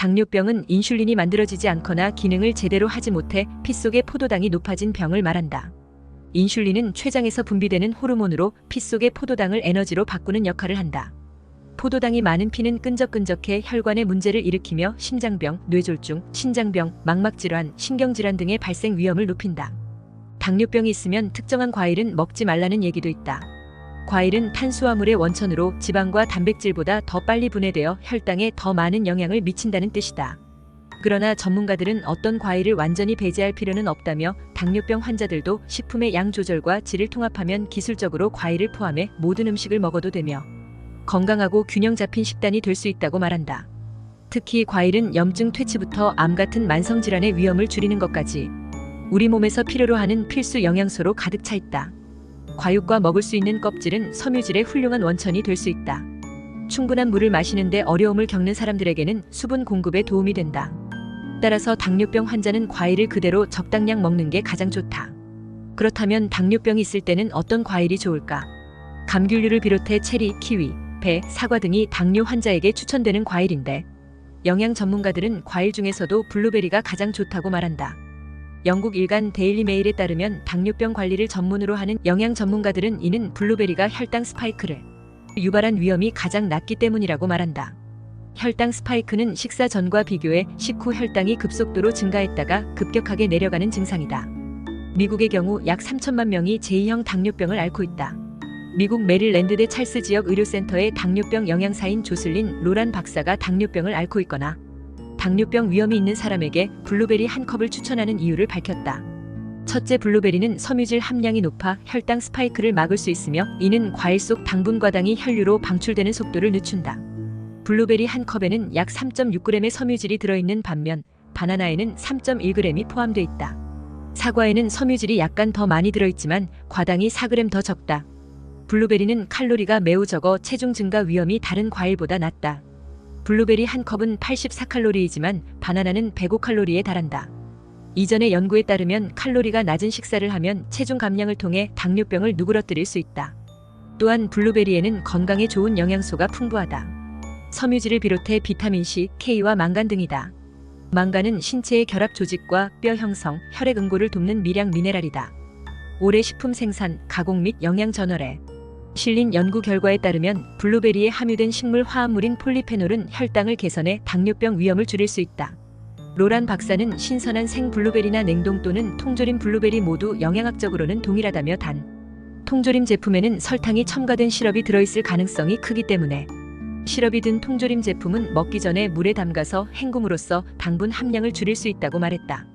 당뇨병은 인슐린이 만들어지지 않거나 기능을 제대로 하지 못해 피 속의 포도당이 높아진 병을 말한다. 인슐린은 췌장에서 분비되는 호르몬으로 피 속의 포도당을 에너지로 바꾸는 역할을 한다. 포도당이 많은 피는 끈적끈적해 혈관에 문제를 일으키며 심장병, 뇌졸중, 신장병, 망막질환, 신경질환 등의 발생 위험을 높인다. 당뇨병이 있으면 특정한 과일은 먹지 말라는 얘기도 있다. 과일은 탄수화물의 원천으로 지방과 단백질보다 더 빨리 분해되어 혈당에 더 많은 영향을 미친다는 뜻이다. 그러나 전문가들은 어떤 과일을 완전히 배제할 필요는 없다며 당뇨병 환자들도 식품의 양 조절과 질을 통합하면 기술적으로 과일을 포함해 모든 음식을 먹어도 되며 건강하고 균형 잡힌 식단이 될 수 있다고 말한다. 특히 과일은 염증 퇴치부터 암 같은 만성 질환의 위험을 줄이는 것까지 우리 몸에서 필요로 하는 필수 영양소로 가득 차 있다. 과육과 먹을 수 있는 껍질은 섬유질의 훌륭한 원천이 될 수 있다. 충분한 물을 마시는데 어려움을 겪는 사람들에게는 수분 공급에 도움이 된다. 따라서 당뇨병 환자는 과일을 그대로 적당량 먹는 게 가장 좋다. 그렇다면 당뇨병이 있을 때는 어떤 과일이 좋을까? 감귤류를 비롯해 체리, 키위, 배, 사과 등이 당뇨 환자에게 추천되는 과일인데 영양 전문가들은 과일 중에서도 블루베리가 가장 좋다고 말한다. 영국 일간 데일리 메일에 따르면 당뇨병 관리를 전문으로 하는 영양 전문가들은 이는 블루베리가 혈당 스파이크를 유발한 위험이 가장 낮기 때문이라고 말한다. 혈당 스파이크는 식사 전과 비교해 식후 혈당이 급속도로 증가했다가 급격하게 내려가는 증상이다. 미국의 경우 약 3천만 명이 제2형 당뇨병을 앓고 있다. 미국 메릴랜드대 찰스 지역 의료센터의 당뇨병 영양사인 조슬린 로란 박사가 당뇨병을 앓고 있거나 당뇨병 위험이 있는 사람에게 블루베리 한 컵을 추천하는 이유를 밝혔다. 첫째 블루베리는 섬유질 함량이 높아 혈당 스파이크를 막을 수 있으며 이는 과일 속 당분 과당이 혈류로 방출되는 속도를 늦춘다. 블루베리 한 컵에는 약 3.6g의 섬유질이 들어있는 반면 바나나에는 3.1g이 포함되어 있다. 사과에는 섬유질이 약간 더 많이 들어있지만 과당이 4g 더 적다. 블루베리는 칼로리가 매우 적어 체중 증가 위험이 다른 과일보다 낮다. 블루베리 한 컵은 84칼로리이지만 바나나는 105칼로리에 달한다. 이전의 연구에 따르면 칼로리가 낮은 식사를 하면 체중 감량을 통해 당뇨병을 누그러뜨릴 수 있다. 또한 블루베리에는 건강에 좋은 영양소가 풍부하다. 섬유질을 비롯해 비타민C, K와 망간 등이다. 망간은 신체의 결합 조직과 뼈 형성, 혈액 응고를 돕는 미량 미네랄이다. 올해 식품 생산, 가공 및 영양 저널에 실린 연구 결과에 따르면 블루베리에 함유된 식물 화합물인 폴리페놀은 혈당을 개선해 당뇨병 위험을 줄일 수 있다. 로란 박사는 신선한 생 블루베리나 냉동 또는 통조림 블루베리 모두 영양학적으로는 동일하다며 단 통조림 제품에는 설탕이 첨가된 시럽이 들어있을 가능성이 크기 때문에 시럽이 든 통조림 제품은 먹기 전에 물에 담가서 헹굼으로써 당분 함량을 줄일 수 있다고 말했다.